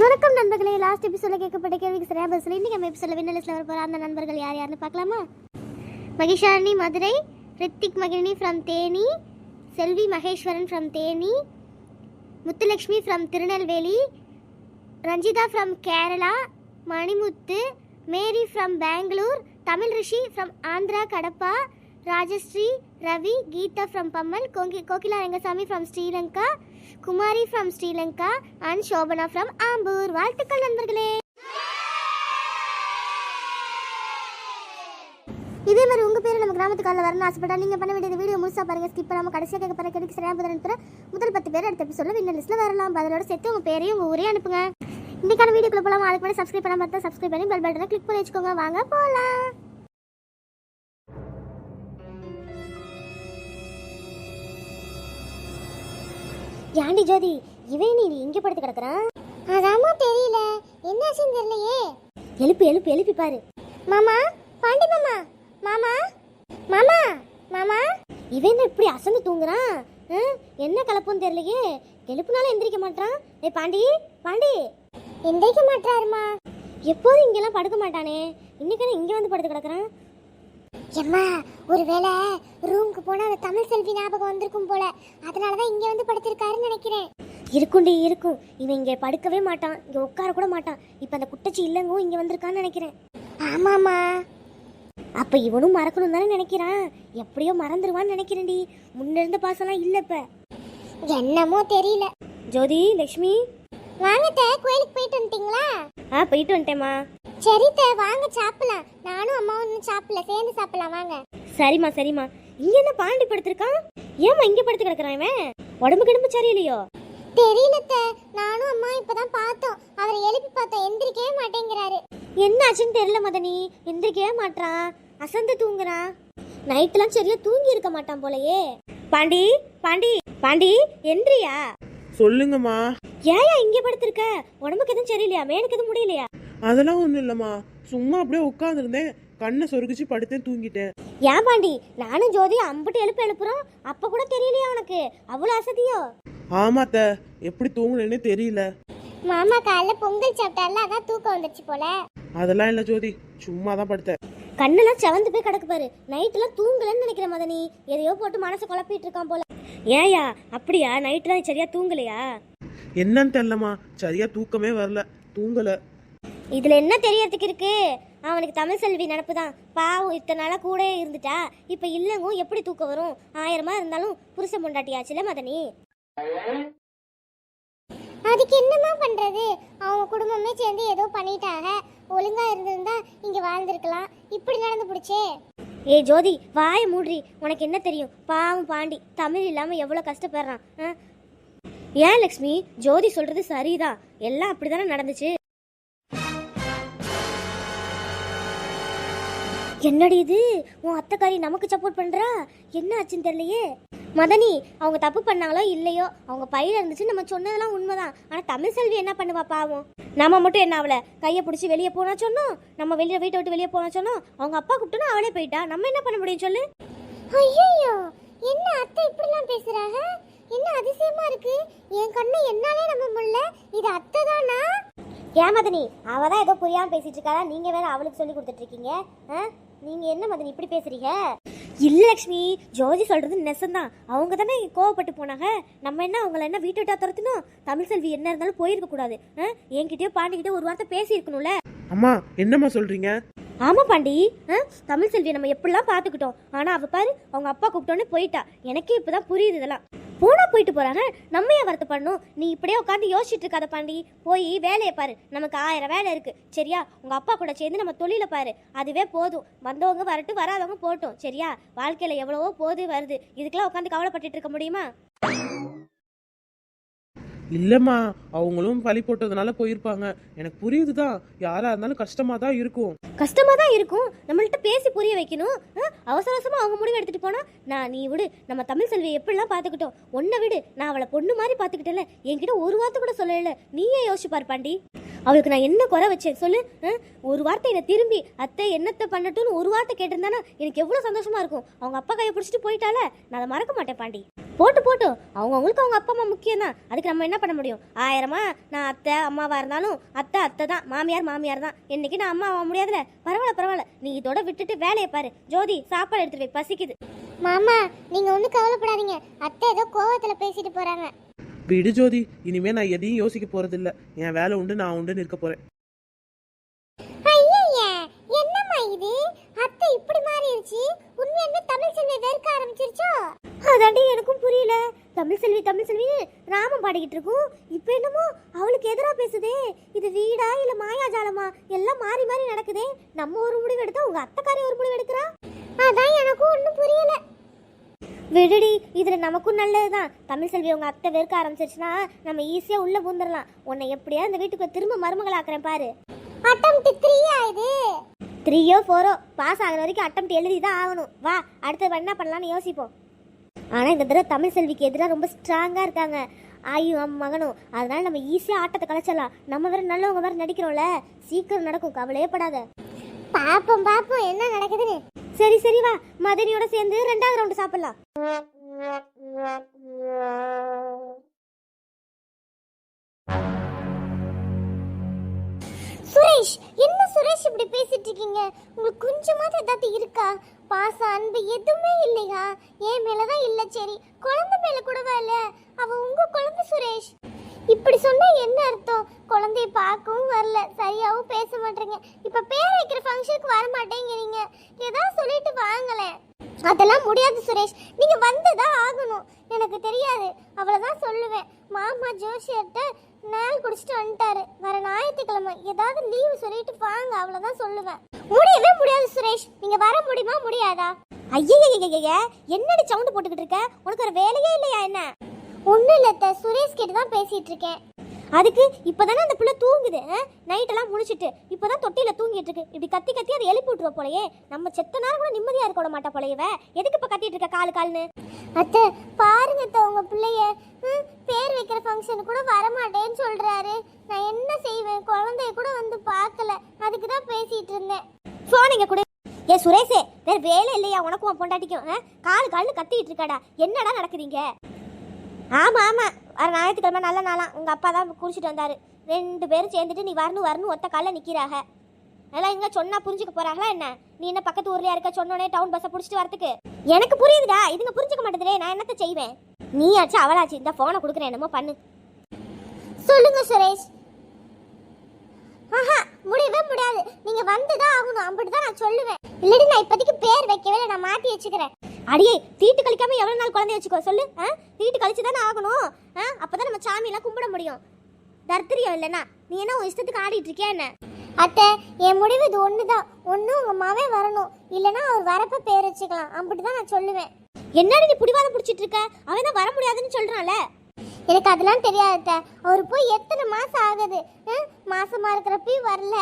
வணக்கம் நண்பர்களே. லாஸ்ட் எபிசோட கேட்கப்பட்ட கேள்விக்கு சரியா பதில் சொல்லி இன்னைக்கு நம்ம எபிசோட வின்னர் வர போற அந்த நண்பர்கள் யார் யாருன்னு பார்க்கலாமா? Mahisharani Madurai Rithik Magizhini from Theni Selvi Maheswaran from Theni Muthulakshmi from Tirunelveli Ranjitha from Kerala Manimuthu Mary from Bangalore Tamil Rishi from Andhra Kadapa Rajashree Ravi Geetha from Pammal கோங்கி Kokila Rangasamy from Sri Lanka Kumari from Sri Lanka and Sobhana from Ambur. வாழ்த்துக்கள் நண்பர்களே. இதே மாதிரி உங்கள் பேர் நம்ம கிராமத்துக்கு காலில் வரணும்னு ஆசைப்பட்டா நீங்கள் பண்ண வேண்டியது வீடியோ முழுசாக பாருங்க ஸ்கிப் பண்ணாமல் கடைசியாக கேட்க போற கேள்விக்கு சரியாக பதில் முதல் பத்து பேர் அடுத்த எபிசோட வின்னர் லிஸ்ட்டில் வரலாம். அதோட சேர்த்து உங்கள் பேரையும் உங்கள் ஊரையும் அனுப்புங்க. இன்றைக்கான வீடியோக்குள்ளே போகலாம் அதுக்கு முன்னாடி சப்ஸ்கிரைப் பண்ணாமல் பார்த்தா சப்ஸ்கிரைப் பண்ணி பெல் பட்டனை கிளிக் பண்ணி வச்சுக்கோங்க. வாங்க போகலாம் யாண்டி ஜோதி இவன் நீ எங்க படுத்து கிடக்குறான்? அதாமா தெரியல. என்னாச்சுன்னு தெரியலையே. எழுப்பு எழுப்பு எழுப்பி பாரு. மாமா பாண்டி மாமா. மாமா மாமா மாமா. இவன் இப்படி அசந்து தூங்குறான்? என்ன கலப்புன்னு தெரியலையே. எழுப்புனாலும் எந்திரிக்க மாட்டான் ஏய் பாண்டி பாண்டி. எந்திரிக்க மாட்டாருமா எப்போதும் இங்கெல்லாம் படுக்க மாட்டானே. இன்னைக்கு இங்க வந்து படுத்து கிடக்குறான்? எம்மா ஒருவேளை ரூமுக்கு போனா அந்த தமிழ் செல்வி ஞாபகம் வந்திருக்கும் போல. அதனால தான் இங்க வந்து படுத்திருக்காருன்னு நினைக்கிறேன். இருக்கும்டி இருக்கும். இவன் இங்க படுக்கவே மாட்டான். இங்க உட்கார கூட மாட்டான். இப்ப அந்த குட்டச்சி இல்லங்கோ இங்க வந்திருக்கான்னு நினைக்கிறேன். ஆமாமா அப்ப இவனும் மறக்கணும் தானே நினைக்கிறான். எப்படியோ மறந்துடுவான்னு நினைக்கிறேன்டி. முன்ன இருந்த பாசம்லாம் இல்ல இப்ப. என்னமோ தெரியல. ஜோதி லக்ஷ்மி. வாங்க கோயிலுக்கு போயிட்டு வந்துட்டீங்களா? ஆ போயிட்டு வந்துட்டேம்மா. சரி தே வாங்க சாப்பிடலாம். நானும் அம்மாவும் இன்னும் சாப்பிடல. சேர்ந்து சாப்பிடலாம் வாங்க. சரிம்மா சரிம்மா. இங்க என்ன பாண்டி படுத்திருக்கான்? ஏம்மா இங்க படுத்து கிடக்குறான் இவன்? உடம்பு கிடம்பு சரியில்லையோ? தெரியல நானும் அம்மா இப்பதான் பார்த்தோம். அவரை எழுப்பி பார்த்தோம். எந்திரிக்கவே மாட்டேங்கிறாரு. என்ன ஆச்சுன்னு தெரியல மதனி. எந்திரிக்கவே மாட்றான். அசந்து தூங்குறான். நைட்லாம் சரியா தூங்கி இருக்க மாட்டான் போலயே. பாண்டி பாண்டி பாண்டி எந்திரியா? சொல்லுங்கம்மா. ஏயா இங்க படுத்திருக்க? உடம்புக்கு எதுவும் சரியில்லையா? மேலுக்கு எதுவும் முடியலையா? அதெல்லாம் ஒன்றும் இல்லைம்மா. சும்மா அப்படியே உட்காந்துருந்தேன் கண்ணை சொருகிச்சு படுத்தேன் தூங்கிட்டேன். ஏன் பாண்டி? நானும் ஜோதி அம்புட்டு எழுப்பு எழுப்புறோம். அப்ப கூட தெரியலையா உனக்கு? அவ்வளவு அசதியோ? ஆமாத்த. எப்படி தூங்குனேன்னு தெரியல. மாமா காலைல பொங்கல் சாப்பிட்டால அதான் தூக்கம் வந்துச்சு போல. அதெல்லாம் இல்லை ஜோதி. சும்மா தான் படுத்தேன். கண்ணெல்லாம் செவந்து போய் கிடக்கு பாரு. நைட்லாம் தூங்கலன்னு நினைக்கிற மதனி. எதையோ போட்டு மனசை குழப்பிட்டு இருக்கான் போல. ஏயா அப்படியா? நைட்லாம் சரியா தூங்கலையா? என்னன்னு தெரியலம்மா. சரியா தூக்கமே வரல. தூங்கல. இதுல என்ன தெரியறதுக்கு இருக்கு? அவனுக்கு தமிழ் செல்வி நினப்பு தான் பாவம் இத்தனை நாளா கூட இருந்துட்டா. இப்ப இல்லங்க எப்படி தூக்கம் வரும்? ஆயிரமா இருந்தாலும் புருஷன் பொண்டாட்டியாச்சுல மதனி? அதுக்கு என்னமா பண்றது? அவங்க குடும்பமே சேர்ந்து ஏதோ பண்ணிட்டாங்க. ஒழுங்கா இருந்திருந்தா இங்க வாழ்ந்திருக்கலாம். இப்படி நடந்து புடிச்சே ஏ ஜோதி வாய மூடுறி. உனக்கு என்ன தெரியும்? பாவம் பாண்டி. தமிழ் இல்லாமல் எவ்வளோ கஷ்டப்படுறான் ஏன் லக்ஷ்மி? ஜோதி சொல்றது சரிதான். எல்லாம் அப்படிதானே நடந்துச்சு. என்னடி இது? உன் அத்தைக்காரி நமக்கு சப்போர்ட் பண்றா? என்ன ஆச்சுன்னு தெரியலையே. மதனி அவங்க தப்பு பண்ணாங்களோ இல்லையோ அவங்க பையில இருந்துச்சு நம்ம சொன்னதெல்லாம் உண்மைதான். ஆனா தமிழ் செல்வி என்ன பண்ணுவா பாவம்? நம்ம மட்டும் என்ன அவளை கையை பிடிச்சி வெளியே போனா சொன்னோம் நம்ம வெளியே வீட்டை விட்டு வெளியே போனா சொன்னோம் அவங்க அப்பா கூப்பிட்டோன்னா அவளே போயிட்டா. நம்ம என்ன பண்ண முடியும் சொல்லு? ஐயோ என்ன அத்தை இப்படிலாம் பேசுறாங்க என்ன அதிசயமா இருக்கு? என் கண்ணை என்னாலே நம்ப முடியல. இது அத்தை தானா ஏன் மதனி அவ தான் ஏதோ புரியாம பேசிட்டு இருக்காளா? நீங்க வேற அவளுக்கு சொல்லி கொடுத்துட்டு இருக்கீங்க நீங்க என்ன மதனி இப்படி பேசுறீங்க? இல்ல லக்ஷ்மி ஜோதி சொல்றது நெசந்தான். அவங்க தானே கோவப்பட்டு போனாங்க. நம்ம என்ன அவங்கள என்ன வீட்டு விட்டா துரத்தணும்? தமிழ் செல்வி என்ன இருந்தாலும் போயிருக்க கூடாது? என்கிட்டயோ பாண்டிக்கிட்டயோ ஒரு வார்த்தை பேசி இருக்கணும்ல அம்மா என்னம்மா சொல்றீங்க? ஆமா பாண்டி? தமிழ் செல்வியை நம்ம எப்படிலாம் பார்த்துக்கிட்டோம். ஆனா அவ பாரு அவங்க அப்பா கூப்பிட்டோன்னே போயிட்டா. எனக்கே இப்பதான் புரியுது இதெல்லாம். போனா போயிட்டு போறாங்க. நம்ம ஏன் வருத்தப்படணும் நீ இப்படியே உட்காந்து யோசிச்சுட்டு இருக்காத பாண்டி. போய் வேலையை பாரு. நமக்கு ஆயிரம் வேலை இருக்கு. சரியா? உங்க அப்பா கூட சேர்ந்து நம்ம தொழில பாரு. அதுவே போதும். வந்தவங்க வரட்டும் வராதவங்க போட்டும் சரியா? வாழ்க்கையில எவ்வளவோ போது வருது. இதுக்கெல்லாம் உட்காந்து கவலைப்பட்டுட்டு இருக்க முடியுமா? இல்லம்மா அவங்களும் பழி போட்டதுனால போயிருப்பாங்க. எனக்கு புரியுதுதான் யாரா இருந்தாலும் கஷ்டமா தான் இருக்கும். கஷ்டமா தான் இருக்கும். நம்மள்ட்ட பேசி புரிய வைக்கணும். ஆ? அவசர அவசரமா அவங்க முடிவு எடுத்துட்டு போனா நான் நீ விடு நம்ம தமிழ் செல்வியை எப்படிலாம் பார்த்துக்கிட்டோம்? ஒன்றை விடு நான் அவளை பொண்ணு மாதிரி பார்த்துக்கிட்டேன்ல. என்கிட்ட ஒரு வார்த்தை கூட சொல்லல. நீயே யோசிச்சு பாண்டி. அவளுக்கு நான் என்ன குறை வச்சேன்? சொல்லு. ஒரு வார்த்தை என்னை திரும்பி அத்தை என்னத்தை பண்ணட்டும்னு ஒரு வார்த்தை கேட்டிருந்தானா எனக்கு எவ்வளோ சந்தோஷமா இருக்கும். அவங்க அப்பா கையை பிடிச்சிட்டு போயிட்டால நான் அதை மறக்க மாட்டேன் பாண்டி. போட்டு போட்டு. அவங்க அவங்களுக்கு அவங்க அப்பா அம்மா முக்கியம் தான் அதுக்கு நம்ம என்ன பண்ண முடியும்? ஆயிரமா நான் அத்தை அம்மாவா இருந்தாலும் அத்தை அத்தை தான். மாமியார் மாமியார் தான். இன்னைக்கு நான் அம்மா ஆக முடியாதுல. பரவாயில்ல பரவாயில்ல. நீ இதோட விட்டுட்டு வேலையை பாரு. ஜோதி சாப்பாடு எடுத்துட்டு போய் பசிக்குது. மாமா நீங்க ஒன்றும் கவலைப்படாதீங்க. அத்தை ஏதோ கோவத்தில் பேசிட்டு போறாங்க. விடு ஜோதி இனிமே நான் எதையும் யோசிக்க போறதில்ல. என் வேலை உண்டு நான் உண்டுன்னு இருக்க போறேன். என்னம்மா இது? அத்தை இப்படி மாறிடுச்சு. என்ன தமிழ் செல்வி வெறுக்க ஆரம்பிச்சிருச்சோ? அதாண்டி எனக்கும் புரியல. தமிழ் செல்வி தமிழ் செல்வி ராமம் பாடிக்கிட்டு இருக்கும். இப்போ என்னமோ அவளுக்கு எதிரா பேசுதே. இது வீடா இல்ல மாயாஜாலமா? எல்லாம் மாறி மாறி நடக்குதே. நம்ம ஒரு முடிவு எடுத்தா உங்க அத்தைக்காரி ஒரு முடிவு எடுக்கிறா? அதான் எனக்கு விடுடி இதுல நமக்கும் நல்லதுதான். தமிழ் செல்வி உங்க அத்தை வெறுக்க ஆரம்பிச்சிருச்சுன்னா நம்ம ஈஸியா உள்ள பூந்துடலாம் உன்னை எப்படியா இந்த வீட்டுக்கு திரும்ப மருமகளாக்குறேன் பாரு. அட்டம்ப்ட் த்ரீயா இது? த்ரீயோ ஃபோரோ பாஸ் ஆகிற வரைக்கும் அட்டம்ப்ட் எழுதி தான் ஆகணும். வா அடுத்தது என்ன பண்ணலாம்னு யோசிப்போம். ஆனால் இந்த தடவை தமிழ் செல்விக்கு எதிராக ரொம்ப ஸ்ட்ராங்காக இருக்காங்க. ஆயும் மகனும். அதனால நம்ம ஈஸியாக ஆட்டத்தை கலைச்சிடலாம். நம்ம வேற நல்லவங்க வேற நடிக்கிறோம்ல. சீக்கிரம் நடக்கும் கவலையே படாத. பாப்போம் பாப்போம் என்ன நடக்குதுன்னு. சரி சரி வா. மதனியோட சேர்ந்து ரெண்டாவது ரவுண்டு சாப்பிடலாம். சுரேஷ் என்ன சுரேஷ் இப்படி பேசிட்டு இருக்கீங்க? உங்களுக்கு கொஞ்சமாவது ஏதாவது இருக்கா? பாச அன்பு எதுவுமே இல்லையா? என் மேலதான் இல்ல சரி. குழந்தை மேல கூடவா இல்ல? அவ உங்க குழந்தை சுரேஷ். இப்படி சொன்னா என்ன அர்த்தம்? குழந்தைய பார்க்கவும் வரல. சரியாவும் பேச மாட்டேங்க. இப்ப பேர் வைக்கிற ஃபங்க்ஷனுக்கு வர மாட்டேங்கிறீங்க அதெல்லாம் முடியாது சுரேஷ். நீங்க வந்துதான் ஆகணும். எனக்கு தெரியாது. அவ்வளவுதான் சொல்லுவேன். மாமா ஜோசியர்கிட்ட நாள் குடிச்சிட்டு வந்துட்டாரு. வர ஞாயிற்றுக்கிழமை ஏதாவது லீவு சொல்லிட்டு வாங்க அவ்வளவுதான் சொல்லுவேன். முடியவே முடியாது சுரேஷ். நீங்க வர முடியுமா முடியாதா? ஐயய்யய்யய்ய என்னடி சவுண்டு போட்டுக்கிட்டு இருக்க? உனக்கு ஒரு வேலையே இல்லையா என்ன? ஒன்றும் இல்லை சுரேஷ் கிட்ட தான் பேசிட்டு இருக்கேன். அதுக்கு இப்போதானே அந்த பிள்ளை தூங்குது நைட்டெல்லாம் முடிச்சிட்டு இப்போதான் தொட்டியில் தூங்கிட்டு இருக்கு. இப்படி கத்தி கத்தி அதை எழுப்பி விட்டுருவ போலயே. நம்ம செத்த நேரம் கூட நிம்மதியாக இருக்க விட மாட்டா போலயவ எதுக்கு இப்போ கத்திட்டு இருக்க காலு கால்னு? அத்தை பாருங்க அத்தை உங்க பிள்ளைய. பேர் வைக்கிற ஃபங்க்ஷனுக்கு கூட வரமாட்டேன்னு சொல்றாரு. நான் என்ன செய்வேன்? குழந்தைய கூட வந்து பார்க்கல. அதுக்கு தான் பேசிட்டு இருந்தேன். ஃபோன் இங்க கொடு. ஏ சுரேஷே வேற வேலை இல்லையா? உனக்கும் உன் பொண்டாட்டிக்கும்? காலு கால்னு கத்திட்டு இருக்காடா. என்னடா நடக்குதுங்க ஆமா ஆமா. வர ஞாயிற்றுக்கிழமை நல்ல நாளாம் உங்கள் அப்பா தான் குடிச்சிட்டு வந்தார். ரெண்டு பேரும் சேர்ந்துட்டு நீ வரணும் வரணும் ஒத்த காலில் நிக்கிறாக. அதெல்லாம் இங்க சொன்னால் புரிஞ்சுக்க போகிறாங்களா என்ன? நீ என்ன பக்கத்து ஊர்லையா இருக்க? சொன்னோன்னே டவுன் பஸ்ஸை பிடிச்சிட்டு வரதுக்கு. எனக்கு புரியுதுடா. இதுங்க புரிஞ்சுக்க மாட்டேதுலே நான் என்னத்த செய்வேன்? நீ ஆச்சு அவளாச்சு. இந்த ஃபோனை கொடுக்குறேன். என்னமோ பண்ணு. சொல்லுங்க சுரேஷ். ஆஹா முடியவே முடியாது. நீங்கள் வந்து தான் ஆகணும். அப்படிதான் நான் சொல்லுவேன். இல்லடி நான் இப்போதைக்கு பேர் வைக்கவே நான் மாற்றி வச்சுக்கிறேன். அடியே தீட்டு கழிக்காம எவ்வளவு நாள் குழந்தைய வச்சுக்கோ சொல்லு. ஆ? தீட்டு கழிச்சு தானே ஆகணும். ஆ? அப்பதான் நம்ம சாமியெல்லாம் கும்பிட முடியும். தர்த்திரியம் இல்லைனா நீ என்ன உன் இஷ்டத்துக்கு ஆடிட்டு இருக்கியா என்ன? அத்தை என் முடிவு இது ஒண்ணுதான். ஒன்று உங்க மாவே வரணும். இல்லனா அவர் வரப்ப பேர் வச்சுக்கலாம். அப்படிதான் நான் சொல்லுவேன். என்னடி நீ புடிவாதம் பிடிச்சிட்டு இருக்க? அவன் தான் வர முடியாதுன்னு சொல்றான்ல. எனக்கு அதெல்லாம் தெரியாது அவர் போய் எத்தனை மாசம் ஆகுது? ஆ? மாசமா இருக்கிறப்பயும் வரல.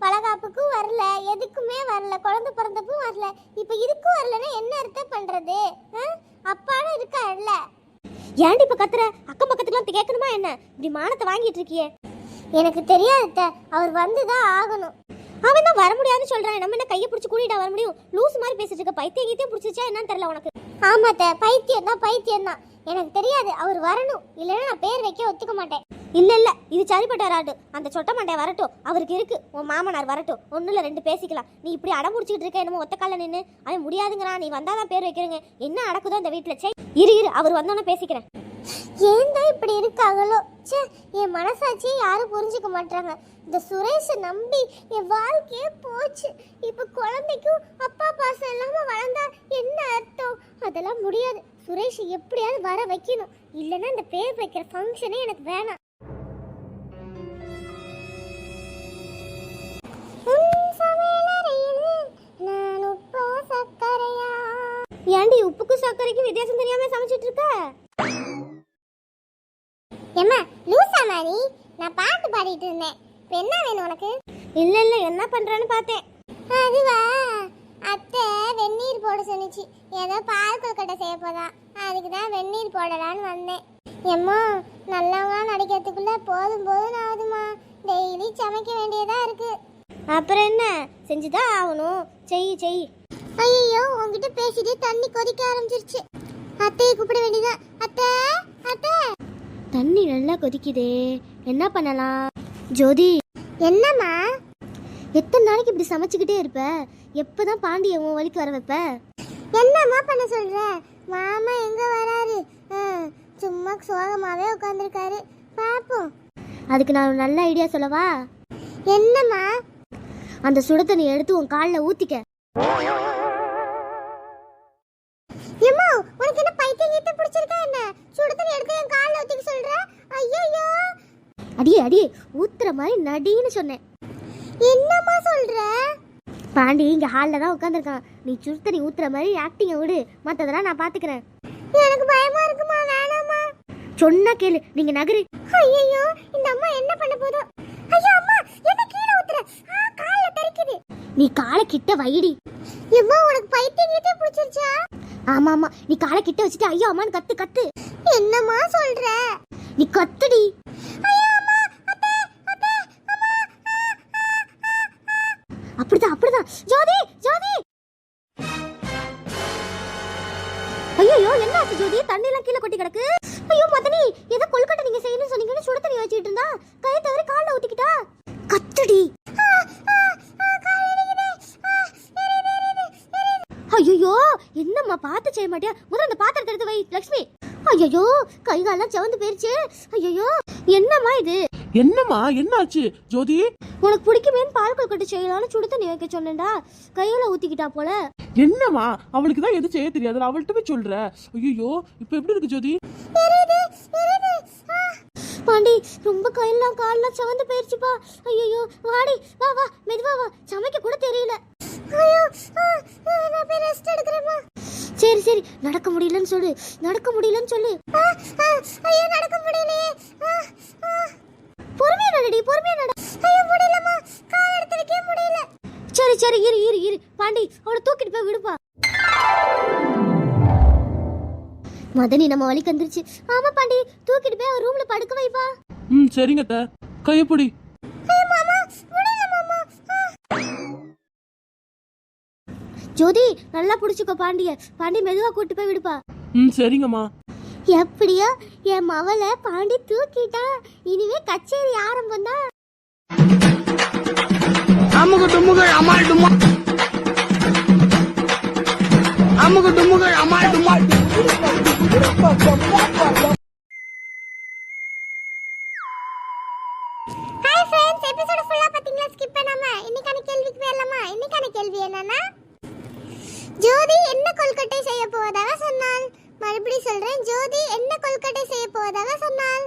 பலகாப்புக்கும் வரல எதுக்குமே வரல குழந்தை பிறந்தப்பும் வரல. இப்ப இதுக்கும் வரலன்னா என்ன அர்த்தம் பண்றது? ஆ? இருக்காருல்ல. ஏன்டி இப்ப கத்துற? அக்கம் பக்கத்துக்குலாம் கேட்கணுமா என்ன? இப்படி மானத்தை வாங்கிட்டு இருக்கியே. எனக்கு தெரியாத அவர் அவர் வந்துதான் ஆகணும். அவன் தான் வர முடியாதுன்னு சொல்றான். நம்ம என்ன கையை பிடிச்சி கூட்டிட்டா வர முடியும்? லூஸ் மாதிரி பேசிட்டு இருக்க பைத்தியம் கீத்தியம் பிடிச்சிச்சா என்னன்னு தெரியல உனக்கு. ஆமாத்த பைத்தியம் தான் பைத்தியம் தான் எனக்கு தெரியாது அவர் வரணும். இல்லைன்னா நான் பேர் வைக்க ஒத்துக்க மாட்டேன். இல்ல இல்ல இது சரிப்பட்ட வராது அந்த சொட்ட மண்டை வரட்டும். அவருக்கு இருக்கு. உன் மாமனார் வரட்டும். ஒன்றும் இல்லை ரெண்டு பேசிக்கலாம். நீ இப்படி அடம்புடிச்சிட்டு இருக்க என்னமோ ஒத்த கால நின்னு. அவன் முடியாதுங்கிறான் நீ வந்தாதான் பேர் வைக்கிறீங்க. என்ன நடக்குதோ இந்த வீட்டுல சே இரு இரு அவர் வந்தோன்னே பேசிக்கிறேன். ஏன் தான் இப்படி இருக்காங்களோ? ச்சே என் மனசாட்சியை யாரும் புரிஞ்சுக்க மாட்டாங்க இந்த சுரேஷை நம்பி என் வாழ்க்கையே போச்சு. இப்போ குழந்தைக்கும் அதெல்லாம் முடியாது. சுரேஷ் எப்படியாவது வர வைக்கணும். இல்லைன்னா இந்த பேர் வைக்கிற ஃபங்க்ஷனே எனக்கு வேணாம். ஏண்டி நான் உப்புக்கும் சர்க்கரைக்கும் வித்தியாசம் தெரியாம சமைச்சிட்டு இருக்க? ஏம்மா லூசா மாதிரி நான் பாட்டு பாடிட்டு இருந்தேன். இப்போ என்ன வேணும் உனக்கு? இல்ல இல்ல என்ன பண்றேன்னு பார்த்தேன். அதுவா? அத்தை வெந்நீர் போட சொன்னிச்சு. ஏதோ பால் கொல்கட்டை செய்ய போதா. அதுக்கு தான் வெந்நீர் போடலான்னு வந்தேன். எம்மா நல்லவங்களா நடிக்கிறதுக்குள்ள போதும் போதும் ஆகுதுமா டெய்லி சமைக்க வேண்டியதா இருக்கு. அப்புறம் என்ன? செஞ்சுதான் ஆகணும். செய் செய். ஐயோ உன்கிட்ட பேசிட்டு தண்ணி கொதிக்க ஆரம்பிச்சிருச்சு. அத்தையை கூப்பிட வேண்டியதா? அத்தை அத்தை. தண்ணி நல்லா கொதிக்குதே. என்ன பண்ணலாம்? ஜோதி. என்னம்மா? எத்தனை நாளைக்கு இப்படி சமைச்சுக்கிட்டே இருப்ப? எப்பதான் பாண்டிய உன் வழிக்கு வர வைப்ப? என்னம்மா பண்ண சொல்ற? மாமா எங்க வராரு? சும்மா சோகமாவே உட்காந்துருக்காரு பாப்போம். அதுக்கு நான் ஒரு நல்ல ஐடியா சொல்லவா? என்னம்மா? அந்த சுட தண்ணி எடுத்து உன் காலில் ஊத்திக்க. எம்மா உனக்கு என்ன பைத்தியம் கீத்த பிடிச்சிருக்கா என்ன? சுட தண்ணி எடுத்து என் காலில் ஊத்திக்க சொல்ற? ஐயோ அடியே அடியே ஊத்துற மாதிரி நடின்னு சொன்னேன். என்னம்மா சொல்ற? பாண்டி இங்க ஹால்ல தான் உட்காந்துருக்கான் நீ சுடு ஊத்துற மாதிரி ஆக்டிங்க விடு. மத்ததெல்லாம் நான் பாத்துக்கிறேன். எனக்கு பயமா இருக்குமா? வேணாமா? சொன்னா கேளு. நீங்க நகரு. ஐயோ இந்த அம்மா என்ன பண்ண போதோ? ஐயோ அம்மா என்ன கீழே ஊத்துற? ஆ கால்ல தரிக்குது நீ காலை கிட்ட வைடி. எம்மா உனக்கு பைத்தியம் கிட்ட பிடிச்சிருச்சா? ஆமா ஆமா நீ காலை கிட்ட வச்சுட்டு ஐயோ அம்மான்னு கத்து கத்து. என்னம்மா சொல்ற? நீ கத்துடி. ஐயோ அப்படிதான் அப்படிதான். ஜோதி ஜோதி! ஐயோ என்ன ஆச்சு ஜோதி? தண்ணி எல்லாம் கீழே கொட்டி கிடக்கு. ஐயோ மதனி ஏதோ கொல்கட்டை நீங்க செய்யணும்னு சொன்னீங்கன்னு சுட தண்ணி வச்சுட்டு இருந்தா. கையை தவிர கால்ல ஊத்திக்கிட்டா? கத்துடி. ஐயோ என்னம்மா பார்த்து செய்ய மாட்டியா? முதல்ல அந்த பாத்திரத்தை எடுத்து வை லக்ஷ்மி. ஐயோ கை காலெல்லாம் செவந்து போயிருச்சு. ஐயோ என்னம்மா இது? என்னம்மா என்னாச்சு? ஜோதி? உனக்கு பிடிக்குமேன்னு பால் கொழுக்கட்டை செய்யலாம்னு சுடு தண்ணி வைக்க சொன்னேன்டா. கையில ஊத்திக்கிட்டா போல. என்னம்மா? அவளுக்கு தான் எது செய்ய தெரியாது. அவள்கிட்ட போய் சொல்ற. ஐயோ இப்போ எப்படி இருக்கு ஜோதி? பாண்டி ரொம்ப கையெல்லாம் கால்லாம் சவந்து போயிருச்சுப்பா. ஐயோ வாடி வா வா மெதுவா வா. சமைக்க கூட தெரியல. சரி சரி நடக்க முடியலன்னு சொல்லு. நடக்க முடியலன்னு சொல்லு. ஐயோ நடக்க முடியலையே பொறுமையா நடடி பொறுமையா நட ஐயோ முடியலம்மா கால் எடுத்து வைக்க முடியல சரி இரு இரு இரு. பாண்டி அவளை தூக்கிட்டு போய் விடுப்பா. மதனி நம்ம வழிக்கு வந்துருச்சு. ஆமா பாண்டி தூக்கிட்டு போய் அவ ரூம்ல படுக்க வைப்பா. ம் சரிங்க அத்தை. கையப்படி ஜோதி நல்லா புடிச்சுக்கோ பாண்டிய. பாண்டி மெதுவா கூட்டு போய் விடுப்பா. ம் சரிங்கம்மா. எப்படியோ என் மவளை பாண்டி தூக்கிட்டா. இனிமே கச்சேரி ஆரம்பம் தான் அமுகு டுமுகள் அமால் டுமா. அமுகு டுமுகள் அமால் டுமால் ஸ்கிப் இன்னைக்கான கேள்விக்கு இன்னைக்கான கேள்வி என்னன்னா ஜோதி என்ன கொல்கட்டை செய்ய போவதாக சொன்னாள். மறுபடியும் சொல்றேன் ஜோதி என்ன கொல்கட்டை செய்ய போவதாக சொன்னாள்.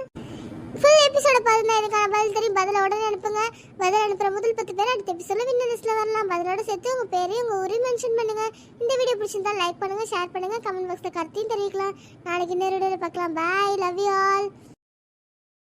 ஃபுல் எபிசோட பாருங்க. இதுக்கான பதில் தெரியும். பதில உடனே அனுப்புங்க. பதில் அனுப்புற முதல் பத்து பேர் அடுத்த எபிசோட வின்னர் லிஸ்ட்ல வரலாம். பதிலோட சேர்த்து உங்க பேரையும் உங்க ஊரையும் மென்ஷன் பண்ணுங்க. இந்த வீடியோ பிடிச்சிருந்தா லைக் பண்ணுங்க ஷேர் பண்ணுங்க. கமெண்ட் பாக்ஸ்ல கருத்தையும் தெரிவிக்கலாம். நாளைக்கு இன்னொரு வீடியோல பார்க்கலாம். Bye love you all